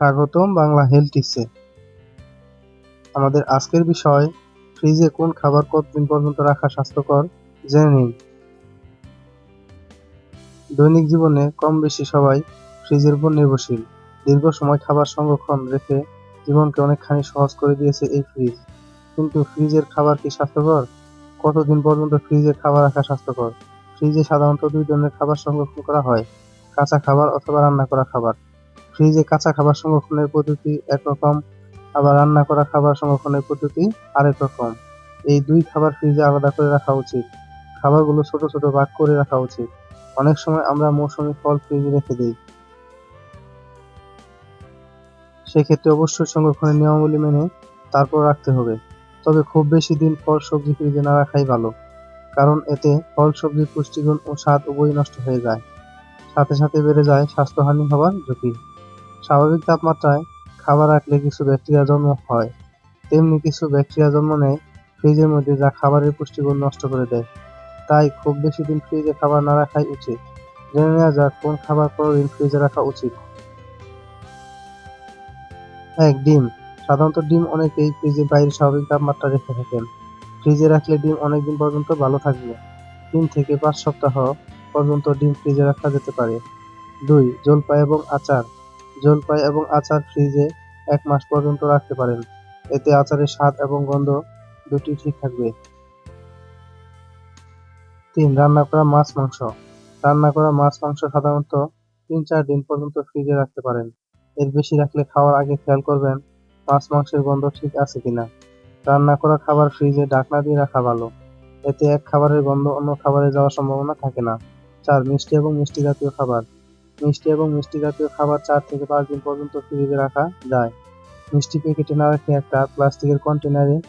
স্বাগতম বাংলা হেলথ টিপসে আমাদের আজকের বিষয়, ফ্রিজে কোন খাবার কতদিন পর্যন্ত রাখা স্বাস্থ্যকর জেনে নিন। দৈনিক জীবনে কম বেশি সবাই ফ্রিজের উপর নির্ভরশীল। দীর্ঘ সময় খাবার সংরক্ষণ রেখে জীবনকে অনেকখানি সহজ করে দিয়েছে এই ফ্রিজ। কিন্তু ফ্রিজের খাবার কি স্বাস্থ্যকর? কতদিন পর্যন্ত ফ্রিজে খাবার রাখা স্বাস্থ্যকর? ফ্রিজে সাধারণত দুই ধরনের খাবার সংরক্ষণ করা হয়, কাঁচা খাবার অথবা রান্না করা খাবার। ফ্রিজে কাঁচা খাবার সংরক্ষণের পদ্ধতি একরকম আবার রান্না করা খাবার সংরক্ষণের পদ্ধতি আরেক রকম। এই দুই খাবার ফ্রিজে আলাদা করে রাখা উচিত। খাবারগুলো ছোট ছোট ভাগ করে রাখা উচিত। অনেক সময় আমরা মৌসুমী ফল ফ্রিজে রেখে দিই। সেক্ষেত্রে অবশ্যই সংরক্ষণের নিয়মাবলী মেনে তারপর রাখতে হবে। তবে খুব বেশি দিন ফল সবজি ফ্রিজে না রাখাই ভালো, কারণ এতে ফল, সবজির পুষ্টিগুণ ও স্বাদ উভয়ই নষ্ট হয়ে যায়। সাথে সাথে বেড়ে যায় স্বাস্থ্যহানি হওয়ার ঝুঁকি। স্বাভাবিক তাপমাত্রায় খাবার রাখলে কিছু ব্যাকটেরিয়া জন্ম হয়। তেমনি কিছু ব্যাকটেরিয়া জন্ম নেয় ফ্রিজের মধ্যে যা খাবারের পুষ্টিগুণ নষ্ট করে দেয়। তাই খুব বেশি দিন ফ্রিজে খাবার না রাখাই উচিত। জেনে নেওয়া যাক কোন খাবার কতদিন ফ্রিজে রাখা উচিত। এক, ডিম। সাধারণত ডিম অনেকেই ফ্রিজের বাইরে স্বাভাবিক তাপমাত্রা রেখে থাকেন। ফ্রিজে রাখলে ডিম অনেকদিন পর্যন্ত ভালো থাকবে। তিন থেকে পাঁচ সপ্তাহ পর্যন্ত ডিম ফ্রিজে রাখা যেতে পারে। দুই, জলপাই এবং আচার। জলপাই এবং আচার ফ্রিজে এক মাস পর্যন্ত রাখতে পারেন। এতে আচারের স্বাদ এবং গন্ধ দুটি ঠিক থাকবে। তিন, রান্না করা মাছ, মাংস। রান্না করা মাছ, মাংস সাধারণত তিন, চার দিন পর্যন্ত ফ্রিজে রাখতে পারেন। এর বেশি রাখলে খাওয়ার আগে খেয়াল করবেন মাছ, মাংসের গন্ধ ঠিক আছে কিনা। রান্না করা খাবার ফ্রিজে ঢাকনা দিয়ে রাখা ভালো। এতে এক খাবারের গন্ধ অন্য খাবারে যাওয়ার সম্ভাবনা থাকে না। চার, মিষ্টি এবং মিষ্টি জাতীয় খাবার। মিষ্টি এবং মিষ্টি জাতীয় খাবার চার থেকে পাঁচ দিন পর্যন্ত ফ্রিজে রাখা যায়। মিষ্টি প্যাকেটে না রেখে একটা প্লাস্টিকের কন্টেনারে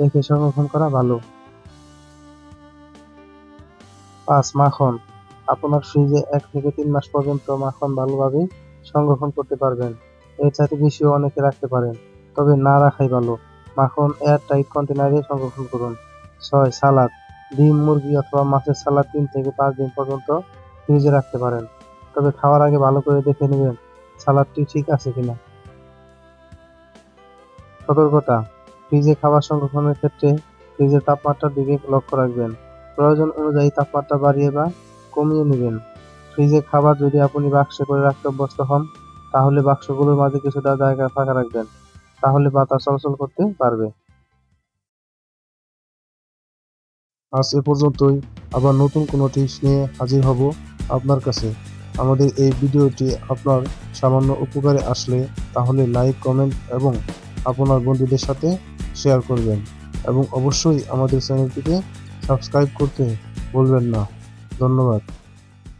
রেখে সংরক্ষণ করা ভালো। পাঁচ, মাখন। আপনার ফ্রিজে এক থেকে তিন মাস পর্যন্ত মাখন ভালোভাবে সংরক্ষণ করতে পারবেন। এর চাইতে বেশিও অনেকে রাখতে পারেন। তবে না রাখাই ভালো। মাখন এয়ার টাইট কন্টেনারে সংরক্ষণ করুন। ছয়, সালাদ। ডিম, মুরগি অথবা মাছের সালাদ তিন থেকে পাঁচ দিন পর্যন্ত ফ্রিজে রাখতে পারেন। তবে খাওয়ার আগে ভালো করে দেখে নেবেন, সালাদটি ঠিক আছে কিনা। সতর্কতা, ফ্রিজে খাবার সংরক্ষণের ক্ষেত্রে ফ্রিজের তাপমাত্রার দিকে লক্ষ্য রাখবেন। প্রয়োজন অনুযায়ী তাপমাত্রা বাড়িয়ে বা কমিয়ে নেবেন। ফ্রিজে খাবার যদি আপনি বাক্সে করে রাখতে অভ্যস্ত হন, তাহলে বাক্সগুলোর মাঝে কিছুটা জায়গা ফাঁকা রাখবেন, তাহলে বাতাস চলাচল করতে পারবে। আজ এ পর্যন্তই। আবার নতুন কোনো টিপস নিয়ে হাজির হব আপনার কাছে। আমাদের এই ভিডিওটি আপনার সামান্য উপকারে আসলে তাহলে লাইক, কমেন্ট এবং আপনার বন্ধুদের সাথে শেয়ার করবেন এবং অবশ্যই আমাদের চ্যানেলটিকে সাবস্ক্রাইব করতে ভুলবেন না। ধন্যবাদ।